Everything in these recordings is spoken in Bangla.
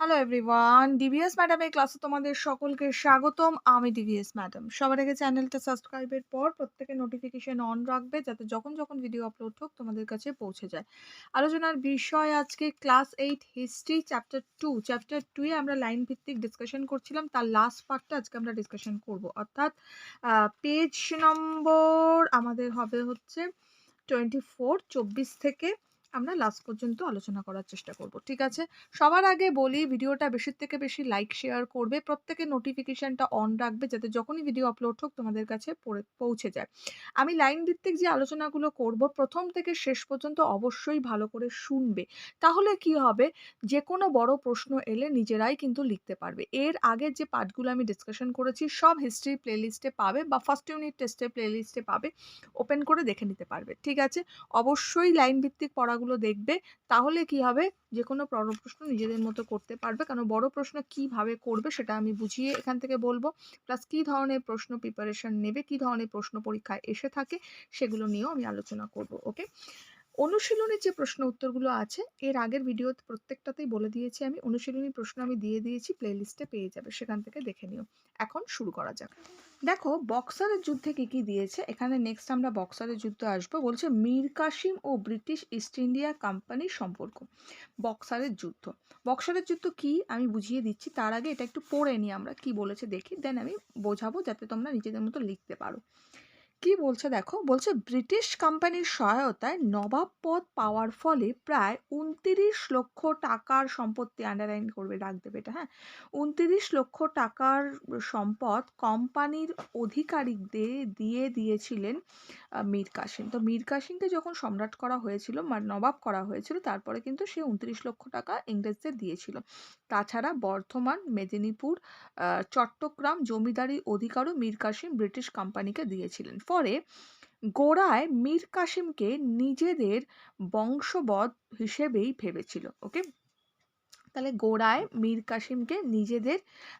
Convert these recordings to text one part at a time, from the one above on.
হ্যালো এভরিওয়ান ডিভিএস ম্যাডামের ক্লাসে তোমাদের সকলকে স্বাগতম। আমি ডিভিএস ম্যাডাম সবার আগে চ্যানেলটা সাবস্ক্রাইবের পর প্রত্যেকে নোটিফিকেশন অন রাখবে যাতে যখন যখন ভিডিও আপলোড হোক তোমাদের কাছে পৌঁছে যায়। আলোচনার বিষয় আজকে class eight history chapter two chapter টুয়ে আমরা লাইন ভিত্তিক ডিসকাশন করছিলাম। তার লাস্ট পার্টটা আজকে আমরা ডিসকাশন করব। অর্থাৎ পেজ নম্বর আমাদের হবে হচ্ছে টোয়েন্টি ফোর চব্বিশ থেকে আমরা লাস্ট পর্যন্ত আলোচনা করার চেষ্টা করব, ঠিক আছে? সবার আগে বলি, ভিডিওটা বেশি থেকে বেশি লাইক শেয়ার করবে, প্রত্যেকে নোটিফিকেশনটা অন রাখবে যাতে যখনই ভিডিও আপলোড হোক তোমাদের কাছে পৌঁছে যায়। আমি লাইন ভিত্তিক যে আলোচনাগুলো করব, প্রথম থেকে শেষ পর্যন্ত অবশ্যই ভালো করে শুনবে। তাহলে কি হবে? যে কোনো বড় প্রশ্ন এলে নিজেরাই কিন্তু লিখতে পারবে। এর আগের যে পার্টগুলো আমি ডিসকাশন করেছি, সব হিস্ট্রি প্লেলিস্টে পাবে বা ফার্স্ট ইউনিট টেস্টের প্লেলিস্টে পাবে ওপেন করে দেখে নিতে পারবে, ঠিক আছে? অবশ্যই লাইন ভিত্তিক পড়াগুলো দেখবে, তাহলে কি হবে? যে কোনো প্রশ্ন নিজেদের মতো করতে পারবে। কারণ বড় প্রশ্ন কীভাবে করবে সেটা আমি বুঝিয়ে এখান থেকে বলব। প্লাস কি ধরনের প্রশ্ন প্রিপারেশন নেবে, কি ধরনের প্রশ্ন পরীক্ষায় এসে থাকে, সেগুলো নিয়েও আমি আলোচনা করব ওকে অনুশীলনের যে প্রশ্ন উত্তরগুলো আছে, এর আগের ভিডিও প্রত্যেকটাতেই বলে দিয়েছি আমি, অনুশীলনী প্রশ্ন আমি দিয়ে দিয়েছি প্লেলিস্টে পেয়ে যাবে, সেখান থেকে দেখে নিও। এখন শুরু করা যাক। দেখো বক্সারের যুদ্ধে কি কি দিয়েছে? এখানে নেক্সট আমরা বক্সারের যুদ্ধ আসব, বলছে মীর কাসিম ও ব্রিটিশ ইস্ট ইন্ডিয়া কোম্পানির সম্পর্ক বক্সারের যুদ্ধ। বক্সারের যুদ্ধ কি? আমি বুঝিয়ে দিচ্ছি, তার আগে এটা একটু পড়ে নিই আমরা, কি বলেছে দেখি দেন আমি বোঝাবো, যাতে তোমরা নিজেদের মতো লিখতে পারো। কি বলছে দেখো? বলছে, ব্রিটিশ কোম্পানির সহায়তায় নবাব পদ পাওয়ার ফলে প্রায় উনতিরিশ লক্ষ টাকার সম্পত্তি আন্ডারলাইন করবে, ডাক দেবে এটা হ্যাঁ? উনতিরিশ লক্ষ টাকার সম্পদ কোম্পানির অধিকারিকদের দিয়ে দিয়েছিলেন মীর কাসিম। তো মীর কাসিমকে যখন সম্রাট করা হয়েছিল মানে নবাব করা হয়েছিল, তারপরে কিন্তু সে উনত্রিশ লক্ষ টাকা ইংরেজদের দিয়েছিল। তাছাড়া বর্ধমান, মেদিনীপুর চট্টগ্রাম জমিদারি অধিকারও মীর কাসিম ব্রিটিশ কোম্পানিকে দিয়েছিলেন। ফলে গোড়ায় মীর কাসিমকে নিজেদের বংশবধ হিসেবেই ভেবেছিল ওকে তাহলে গোড়ায় মীর কাসিমকে নিজেদের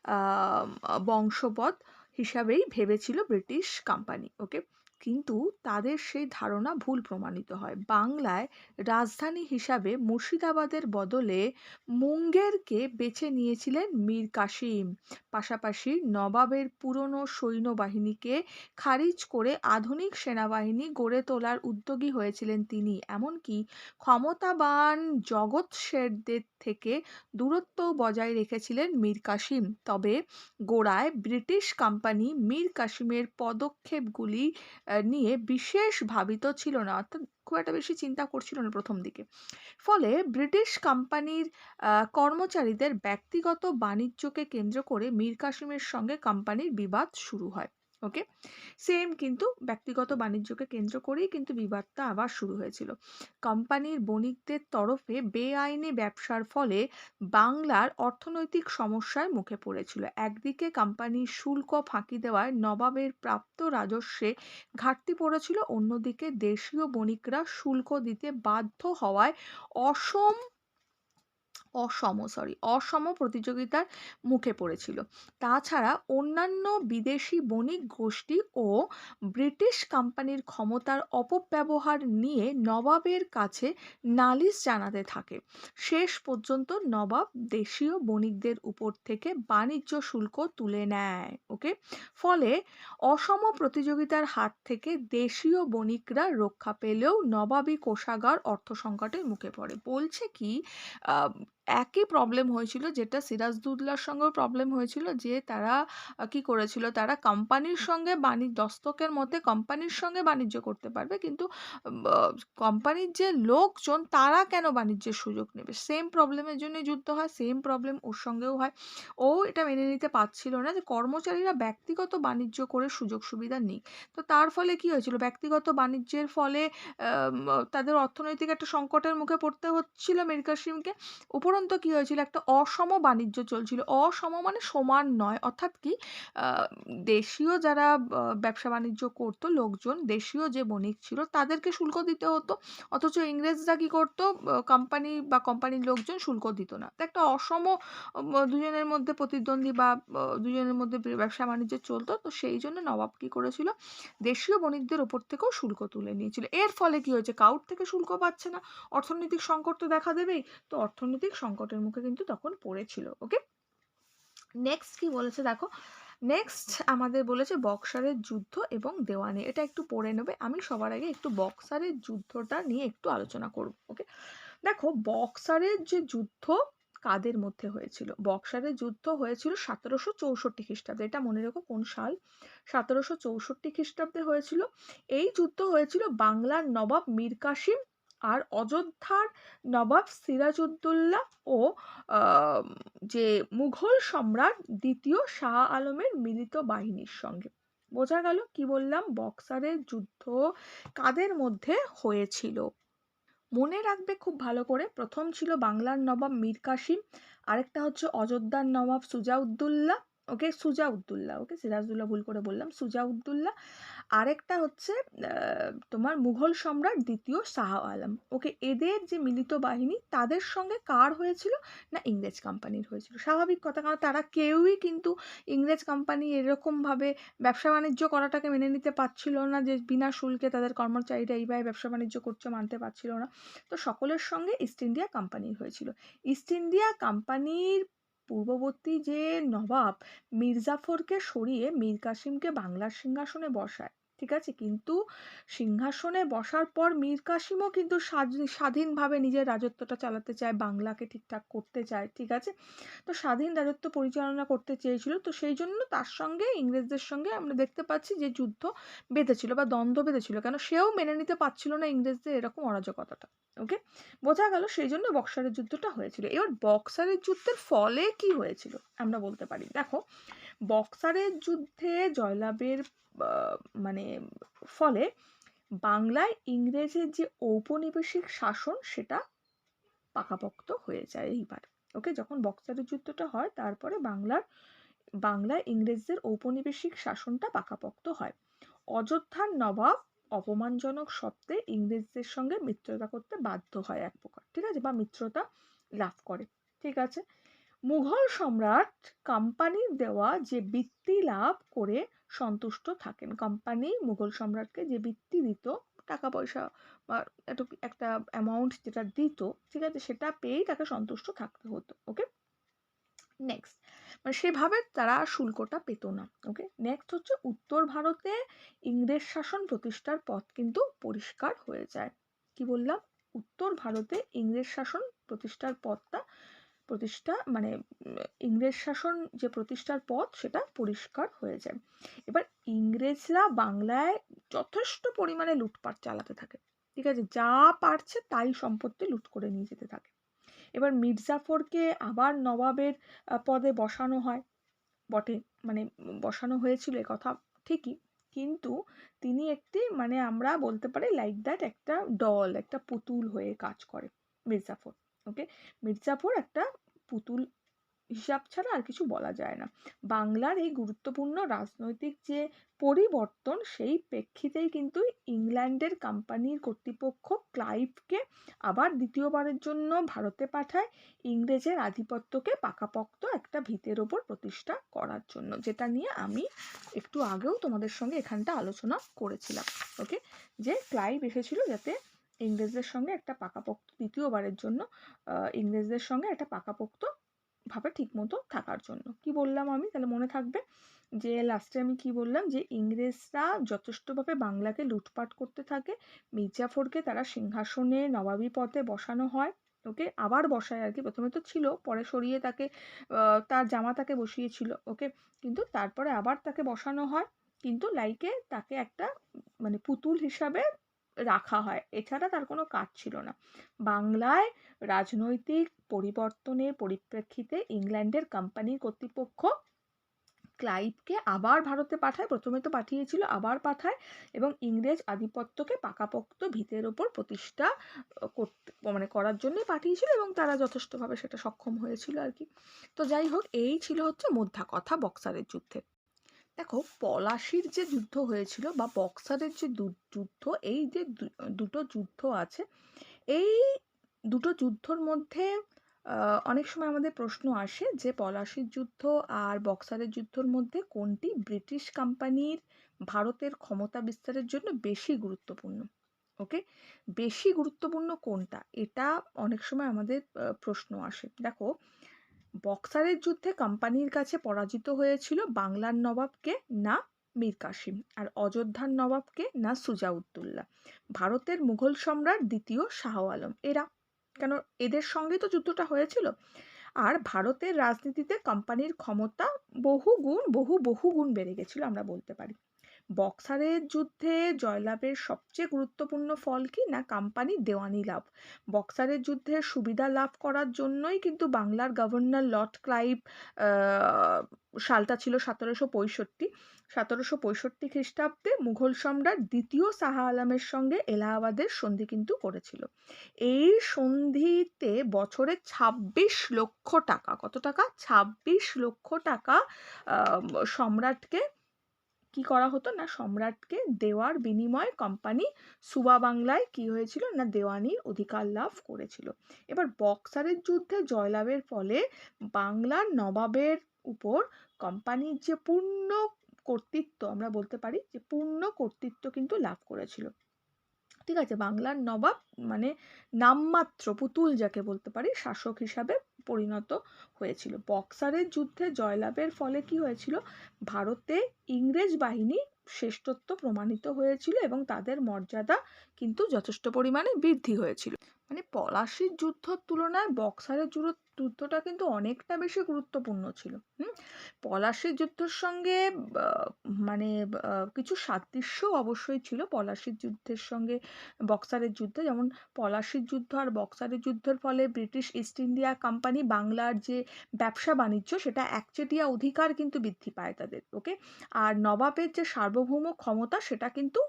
আহ, বংশবদ হিসাবেই ভেবেছিল ব্রিটিশ কোম্পানি ওকে কিন্তু তাদের সেই ধারণা ভুল প্রমাণিত হয়। বাংলায় রাজধানী হিসাবে মুর্শিদাবাদের বদলে মুঙ্গেরকে বেছে নিয়েছিলেন মীর কাসিম। পাশাপাশি নবাবের পুরনো সৈন্যবাহিনীকে খারিজ করে আধুনিক সেনাবাহিনী গড়ে তোলার উদ্যোগী হয়েছিলেন তিনি। এমনকি ক্ষমতাবান জগৎ শেরদের থেকে দূরত্ব বজায় রেখেছিলেন মীর কাসিম। তবে গোড়ায় ব্রিটিশ কোম্পানি মীর কাসিমের পদক্ষেপগুলি নিয়ে বিশেষ ভাবিত ছিল না, অর্থাৎ খুব একটা বেশি চিন্তা করছিল না প্রথম দিকে। ফলে ব্রিটিশ কোম্পানির কর্মচারীদের ব্যক্তিগত বাণিজ্যকে কেন্দ্র করে মীর কাসিমের সঙ্গে কোম্পানির বিবাদ শুরু হয়। ওকে? সেম কিন্তু ব্যক্তিগত বাণিজ্যকে কেন্দ্র করেই কিন্তু বিবাদটা আবার শুরু হয়েছিল। কোম্পানির বণিকদের তরফে বেআইনি ব্যবসার ফলে বাংলার অর্থনৈতিক সমস্যায় মুখে পড়েছিল। একদিকে কোম্পানির শুল্ক ফাঁকি দেওয়ায় নবাবের প্রাপ্ত রাজস্বে ঘাটতি পড়েছিল, অন্যদিকে দেশীয় বণিকরা শুল্ক দিতে বাধ্য হওয়ায় অসম অসম সরি অসম প্রতিযোগিতার মুখে পড়েছিল। তাছাড়া অন্যান্য বিদেশি বণিক গোষ্ঠী ও ব্রিটিশ কোম্পানির ক্ষমতার অপব্যবহার নিয়ে নবাবের কাছে নালিশ জানাতে থাকে। শেষ পর্যন্ত নবাব দেশীয় বণিকদের উপর থেকে বাণিজ্য শুল্ক তুলে নেয় ওকে ফলে অসম প্রতিযোগিতার হাত থেকে দেশীয় বণিকরা রক্ষা পেলেও নবাবী কোষাগার অর্থ সংকটের মুখে পড়ে। বলছে কি একই প্রবলেম হয়েছিল যেটা সিরাজদৌল্লার সঙ্গেও প্রবলেম হয়েছিল যে তারা কি করেছিল তারা কোম্পানির সঙ্গে বাণিজ্য দস্তকের মতে কোম্পানির সঙ্গে বাণিজ্য করতে পারবে কিন্তু কোম্পানির যে লোকজন তারা কেন বাণিজ্যের সুযোগ নেবে? সেম প্রবলেমের জন্যই যুদ্ধ হয় সেম প্রবলেম ওর সঙ্গেও হয়। ও এটা মেনে নিতে পারছিল না যে কর্মচারীরা ব্যক্তিগত বাণিজ্য করে সুযোগ সুবিধা নিক। তো তার ফলে কি হয়েছিল? ব্যক্তিগত বাণিজ্যের ফলে তাদের অর্থনৈতিক একটা সংকটের মুখে পড়তে হচ্ছিল মীর কাসিমকে উপরন্ত কি হয়েছিল? একটা অসম বাণিজ্য চলছিল। অসম মানে সমান নয়। অর্থাৎ কি দেশীয় যারা ব্যবসা বাণিজ্য করতো, লোকজন দেশীয় যে বণিক ছিল, তাদেরকে শুল্ক দিতে হতো। অথচ ইংরেজরা কি করতো? কোম্পানি বা কোম্পানির লোকজন শুল্ক দিত না। তো একটা অসম দুজনের মধ্যে প্রতিদ্বন্দ্বী বা দুজনের মধ্যে ব্যবসা বাণিজ্য চলতো। তো সেই জন্য নবাব কি করেছিল? দেশীয় বণিকদের ওপর থেকেও শুল্ক তুলে নিয়েছিল। এর ফলে কি হয়েছে? কাউট থেকে শুল্ক পাচ্ছে না। অর্থনৈতিক সংকট তো দেখা দেবেই। তো অর্থনৈতিক সংকটের মুখে কিন্তু তখন পড়েছিল ওকে নেক্সট কি বলেছে দেখো? নেক্সট আমাদের বলেছে বক্সারের যুদ্ধ এবং দেওয়ানি। এটা একটু পড়ে নেবে, আমি সবার আগে একটু বক্সারের যুদ্ধটা নিয়ে একটু আলোচনা করব ওকে দেখো, বক্সারের যে যুদ্ধ কাদের মধ্যে হয়েছিল? বক্সারের যুদ্ধ হয়েছিল সতেরোশো চৌষট্টি খ্রিস্টাব্দে। এটা মনে রেখো কোন সাল? সতেরোশো চৌষট্টি খ্রিস্টাব্দে হয়েছিল। এই যুদ্ধ হয়েছিল বাংলার নবাব মীর কাসিম আর অযোধ্যার নবাব সিরাজউদ্দৌলা ও যে মুঘল সম্রাট দ্বিতীয় শাহ আলমের মিলিত বাহিনীর সঙ্গে। বোঝা গেল কি বললাম? বক্সারের যুদ্ধ কাদের মধ্যে হয়েছিল? মনে রাখবে খুব ভালো করে। প্রথম ছিল বাংলার নবাব মীর কাসিম, আরেকটা হচ্ছে অযোধ্যার নবাব সুজাউদ্দৌল্লা ওকে সুজাউদ্দৌল্লা ওকে সিরাজউদ্দৌল্লা ভুল করে বললাম সুজাউদ্দৌল্লা আরেকটা হচ্ছে তোমার মুঘল সম্রাট দ্বিতীয় শাহ আলম। ওকে এদের যে মিলিত বাহিনী, তাদের সঙ্গে কার হয়েছিল? না, ইংরেজ কোম্পানির হয়েছিল। স্বাভাবিক কথা, কারণ তারা কেউই কিন্তু ইংরেজ কোম্পানি এরকমভাবে ব্যবসা বাণিজ্য করাটাকে মেনে নিতে পারছিল না, যে বিনা শুল্কে তাদের কর্মচারীরা এইভাবে ব্যবসা বাণিজ্য করছে মানতে পারছিল না। তো সকলের সঙ্গে ইস্ট ইন্ডিয়া কোম্পানির হয়েছিল। ইস্ট ইন্ডিয়া কোম্পানির পূর্ববর্তী যে নবাব মির্জাফরকে সরিয়ে মীর কাসিমকে বাংলার সিংহাসনে বসায়। ঠিক আছে? কিন্তু সিংহাসনে বসার পর মীর কাসিমও কিন্তু স্বাধীনভাবে নিজের রাজত্বটা চালাতে চায়, বাংলাকে ঠিকঠাক করতে চায়, ঠিক আছে? তো স্বাধীন রাজত্ব পরিচালনা করতে চেয়েছিল। তো সেই জন্য তার সঙ্গে, ইংরেজদের সঙ্গে আমরা দেখতে পাচ্ছি যে যুদ্ধ বেঁধেছিল বা দ্বন্দ্ব বেঁধেছিল। কেন? সেও মেনে নিতে পারছিল না ইংরেজদের এরকম অরাজকতাটা ওকে বোঝা গেল সেই জন্য বক্সারের যুদ্ধটা হয়েছিল। এবার বক্সারের যুদ্ধের ফলে কি হয়েছিল? আমরা বলতে পারি। দেখো বক্সারের যুদ্ধে জয়লাভের মানে ফলে বাংলায় ইংরেজের যে ঔপনিবেশিক শাসন সেটা পাকাপোক্ত হয়ে যায় এইবার। ওকে, যখন বক্সারের যুদ্ধটা হয়, তারপরে বাংলার, বাংলায় ইংরেজদের ঔপনিবেশিক শাসনটা পাকাপোক্ত হয়। অযোধ্যার নবাব অপমানজনক শব্দে ইংরেজদের সঙ্গে মিত্রতা করতে বাধ্য হয় এক প্রকার, ঠিক আছে? বা মিত্রতা লাভ করে, ঠিক আছে? মুঘল সম্রাট কোম্পানির দেওয়া যে বৃত্তি লাভ করে সন্তুষ্ট থাকেন। কোম্পানি মুঘল সম্রাটকে যে বৃত্তি দিত, টাকা পয়সা বা একটু একটা অ্যামাউন্ট যেটা দিত, ঠিক আছে, সেটা পেয়েই তাকে সন্তুষ্ট থাকতে হতো ওকে নেক্সট মানে সেভাবে তারা শুল্কটা পেত না ওকে নেক্সট হচ্ছে উত্তর ভারতে ইংরেজ শাসন প্রতিষ্ঠার পথ কিন্তু পরিষ্কার হয়ে যায়। কি বললাম? উত্তর ভারতে ইংরেজ শাসন প্রতিষ্ঠার পথটা প্রতিষ্ঠা মানে ইংরেজ শাসন যে প্রতিষ্ঠার পথ, সেটা পরিষ্কার হয়ে যায়। এবার ইংরেজরা বাংলায় যথেষ্ট পরিমাণে লুটপাট চালাতে থাকে। ঠিক আছে? যা পারছে তাই সম্পত্তি লুট করে নিয়ে যেতে থাকে। এবার মির্জাফরকে আবার নবাবের পদে বসানো হয়। বটে মানে বসানো হয়েছিল কথা ঠিকই। কিন্তু তিনি একটি মানে আমরা বলতে পারি লাইক দ্যাট একটা ডল একটা পুতুল হয়ে কাজ করে মির্জাফর। ওকে? মির্জাপুর একটা পুতুল হিসাব ছাড়া আর কিছু বলা যায় না। বাংলার এই গুরুত্বপূর্ণ রাজনৈতিক যে পরিবর্তন, সেই প্রেক্ষিতেই কিন্তু ইংল্যান্ডের কোম্পানির কর্তৃপক্ষ ক্লাইভকে আবার দ্বিতীয়বারের জন্য ভারতে পাঠায় ইংরেজের আধিপত্যকে পাকাপোক্ত একটা ভিতের ওপর প্রতিষ্ঠা করার জন্য, যেটা নিয়ে আমি একটু আগেও তোমাদের সঙ্গে এখানটা আলোচনা করেছিলাম, ওকে? যে ক্লাইভ এসেছিল যাতে ইংরেজদের সঙ্গে একটা পাকাপোক্ত, দ্বিতীয়বারের জন্য ইংরেজদের সঙ্গে একটা পাকাপোক্ত ভাবে ঠিকমতো থাকার জন্য। কি বললাম আমি? তাহলে মনে থাকবে যে লাস্টে আমি কি বললাম? যে, ইংরেজরা যথেষ্টভাবে বাংলাকে লুটপাট করতে থাকে। মির্জাফরকে তারা সিংহাসনে, নবাবী পথে বসানো হয়। ওকে? আবার বসায় আর কি। প্রথমে তো ছিল, পরে সরিয়ে তাকে তার জামা তাকে বসিয়েছিল, ওকে? কিন্তু তারপরে আবার তাকে বসানো হয়। কিন্তু লাইকে তাকে একটা মানে পুতুল হিসাবে রাখা হয়। এছাড়া তার কোনো কাজ ছিল না। বাংলায় রাজনৈতিক পরিবর্তনের পরিপ্রেক্ষিতে ইংল্যান্ডের কোম্পানির কর্তৃপক্ষ ক্লাইভকে আবার ভারতে পাঠায়। প্রথমে তো পাঠিয়েছিল, আবার পাঠায় এবং ইংরেজ আধিপত্যকে পাকাপোক্ত ভিতের ওপর প্রতিষ্ঠা করতে মানে করার জন্যই পাঠিয়েছিল এবং তারা যথেষ্টভাবে সেটা সক্ষম হয়েছিল আর কি। তো যাই হোক, এই ছিল হচ্ছে মধ্যা কথা বক্সারের যুদ্ধের দেখো, পলাশির যে যুদ্ধ হয়েছিল বা বক্সারের যে যুদ্ধ, এই যে দুটো যুদ্ধ আছে, এই দুটো যুদ্ধর মধ্যে অনেক সময় আমাদের প্রশ্ন আসে যে পলাশির যুদ্ধ আর বক্সারের যুদ্ধর মধ্যে কোনটি ব্রিটিশ কোম্পানির ভারতের ক্ষমতা বিস্তারের জন্য বেশি গুরুত্বপূর্ণ? ওকে বেশি গুরুত্বপূর্ণ কোনটা? এটা অনেক সময় আমাদের প্রশ্ন আসে। দেখো বক্সারের যুদ্ধে কোম্পানির কাছে পরাজিত হয়েছিল বাংলার নবাবকে না মীর কাসিম আর অযোধ্যার নবাবকে না সুজাউদ্দৌলা, ভারতের মুঘল সম্রাট দ্বিতীয় শাহ আলম। এরা, কেন এদের সঙ্গে তো যুদ্ধটা হয়েছিল? আর ভারতের রাজনীতিতে কোম্পানির ক্ষমতা বহু গুণ বহু বহু গুণ বেড়ে গেছিল আমরা বলতে পারি। বক্সারের যুদ্ধে জয়লাভের সবচেয়ে গুরুত্বপূর্ণ ফল কি না কোম্পানির দেওয়ানি লাভ? বক্সারের যুদ্ধে সুবিধা লাভ করার জন্যই কিন্তু বাংলার গভর্নর লর্ড ক্লাইভ সালটা ছিল সতেরোশো পঁয়ষট্টি। সতেরোশো পঁয়ষট্টি খ্রিস্টাব্দে মুঘল সম্রাট দ্বিতীয় শাহ আলমের সঙ্গে এলাহাবাদের সন্ধি কিন্তু করেছিল। এই সন্ধিতে বছরে ছাব্বিশ লক্ষ টাকা, কত টাকা? ছাব্বিশ লক্ষ টাকা সম্রাটকে কি করা হতো? না, সম্রাটকে দেওয়ার বিনিময়ে কোম্পানি সুবা বাংলায় কি হয়েছিল? না, দেওয়ানির অধিকার লাভ করেছিল। এবার বক্সারের যুদ্ধে জয়লাভের ফলে বাংলার নবাবের উপর কোম্পানির যে পূর্ণ কর্তৃত্ব, আমরা বলতে পারি যে পূর্ণ কর্তৃত্ব কিন্তু লাভ করেছিল। ঠিক আছে, বাংলার নবাব মানে নামমাত্র পুতুল যাকে বলতে পারি, শাসক হিসাবে পরিণত হয়েছিল। বক্সারের যুদ্ধে জয়লাভের ফলে কি হয়েছিল? ভারতে ইংরেজ বাহিনী শ্রেষ্ঠত্ব প্রমাণিত হয়েছিল এবং তাদের মর্যাদা কিন্তু যথেষ্ট পরিমাণে বৃদ্ধি হয়েছিল। মানে পলাশির যুদ্ধর তুলনায় বক্সারের যুদ্ধ যুদ্ধটা কিন্তু অনেকটা বেশি গুরুত্বপূর্ণ ছিল। হুম? পলাশির যুদ্ধের সঙ্গে মানে কিছু সাদৃশ্য অবশ্যই ছিল। পলাশির যুদ্ধের সঙ্গে বক্সারের যুদ্ধ, যেমন পলাশির যুদ্ধ আর বক্সারের যুদ্ধের ফলে ব্রিটিশ ইস্ট ইন্ডিয়া কোম্পানি বাংলার যে ব্যবসা বাণিজ্য, সেটা একচেটিয়া অধিকার কিন্তু বৃদ্ধি পায় তাদের ওকে আর নবাবের যে সার্বভৌম ক্ষমতা, সেটা কিন্তু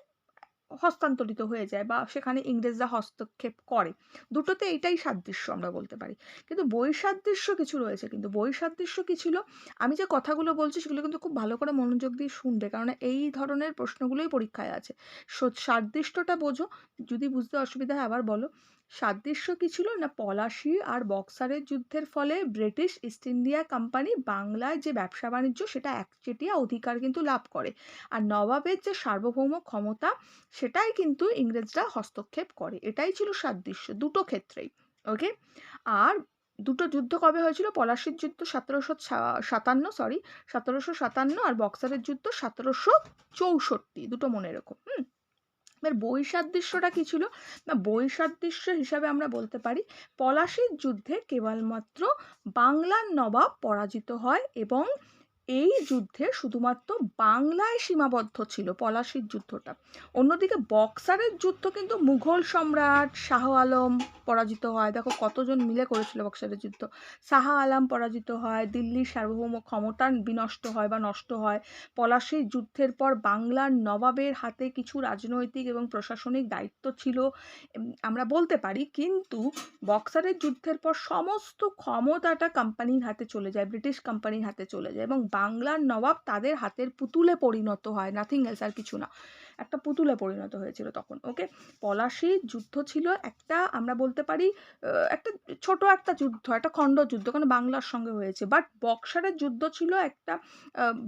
হস্তান্তরিত হয়ে যায় বা সেখানে ইংরেজরা হস্তক্ষেপ করে। দুটোতে এইটাই সাদৃশ্য আমরা বলতে পারি। কিন্তু বৈসাদৃশ্য কিছু রয়েছে। কিন্তু বৈসাদৃশ্য কি ছিল? আমি যে কথাগুলো বলছি সেগুলো কিন্তু খুব ভালো করে মনোযোগ দিয়ে শুনবে। কারণ এই ধরনের প্রশ্নগুলোই পরীক্ষায় আছে। সাদৃশ্যটা বোঝো। যদি বুঝতে অসুবিধা হয় আবার বলো। সাদৃশ্য কি ছিল? না পলাশি আর বক্সারের যুদ্ধের ফলে ব্রিটিশ ইস্ট ইন্ডিয়া কোম্পানি বাংলায় যে ব্যবসা বাণিজ্য, সেটা একচেটিয়া অধিকার কিন্তু লাভ করে। আর নবাবের যে সার্বভৌম ক্ষমতা, সেটাই কিন্তু ইংরেজরা হস্তক্ষেপ করে। এটাই ছিল সাদৃশ্য দুটো ক্ষেত্রেই ওকে আর দুটো যুদ্ধ কবে হয়েছিল? পলাশির যুদ্ধ সতেরোশো সাতান্ন সরি সতেরোশো সাতান্ন আর বক্সারের যুদ্ধ সতেরোশো চৌষট্টি, দুটো মনে রেখো, হুম? এবার বৈসাদৃশ্যটা কি ছিল? না, বৈসাদৃশ্য হিসাবে আমরা বলতে পারি, পলাশির যুদ্ধে কেবলমাত্র বাংলার নবাব পরাজিত হয় এবং এই যুদ্ধে শুধুমাত্র বাংলায় সীমাবদ্ধ ছিল পলাশির যুদ্ধটা। অন্যদিকে বক্সারের যুদ্ধ কিন্তু মুঘল সম্রাট শাহ আলম পরাজিত হয়। দেখো কতজন মিলে করেছিল বক্সারের যুদ্ধ। শাহ আলম পরাজিত হয়, দিল্লির সার্বভৌম ক্ষমতা বিনষ্ট হয় বা নষ্ট হয়। পলাশির যুদ্ধের পর বাংলার নবাবের হাতে কিছু রাজনৈতিক এবং প্রশাসনিক দায়িত্ব ছিল আমরা বলতে পারি। কিন্তু বক্সারের যুদ্ধের পর সমস্ত ক্ষমতাটা কোম্পানির হাতে চলে যায়, ব্রিটিশ কোম্পানির হাতে চলে যায় এবং বাংলার নবাব তাদের হাতের পুতুলে পরিণত হয়। নাথিং এলস আর কিছু না। একটা পুতুলে পরিণত হয়েছিল তখন ওকে পলাশির যুদ্ধ ছিল একটা, আমরা বলতে পারি একটা ছোট একটা যুদ্ধ, একটা খণ্ড যুদ্ধ কারণ বাংলার সঙ্গে হয়েছে। বাট বক্সারের যুদ্ধ ছিল একটা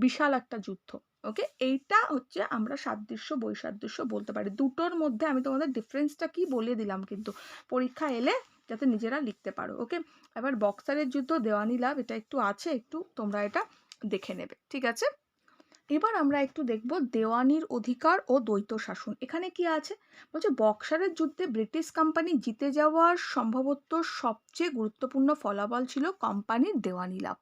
বিশাল একটা যুদ্ধ ওকে এইটা হচ্ছে আমরা সাদৃশ্য, বৈসাদৃশ্য বলতে পারি। দুটোর মধ্যে আমি তোমাদের ডিফারেন্সটা কি বলে দিলাম কিন্তু। পরীক্ষা এলে যাতে নিজেরা লিখতে পারো ওকে এবার বক্সারের যুদ্ধ, দেওয়ানি লাভ, এটা একটু আছে, একটু তোমরা এটা দেখে নেবে, ঠিক আছে? এবার আমরা একটু দেখব দেওয়ানির অধিকার ও দ্বৈত শাসন। এখানে কি আছে? বলছে বক্সারের যুদ্ধে ব্রিটিশ কোম্পানি জিতে যাওয়ার সম্ভবত সবচেয়ে গুরুত্বপূর্ণ ফলাফল ছিল কোম্পানির দেওয়ানি লাভ।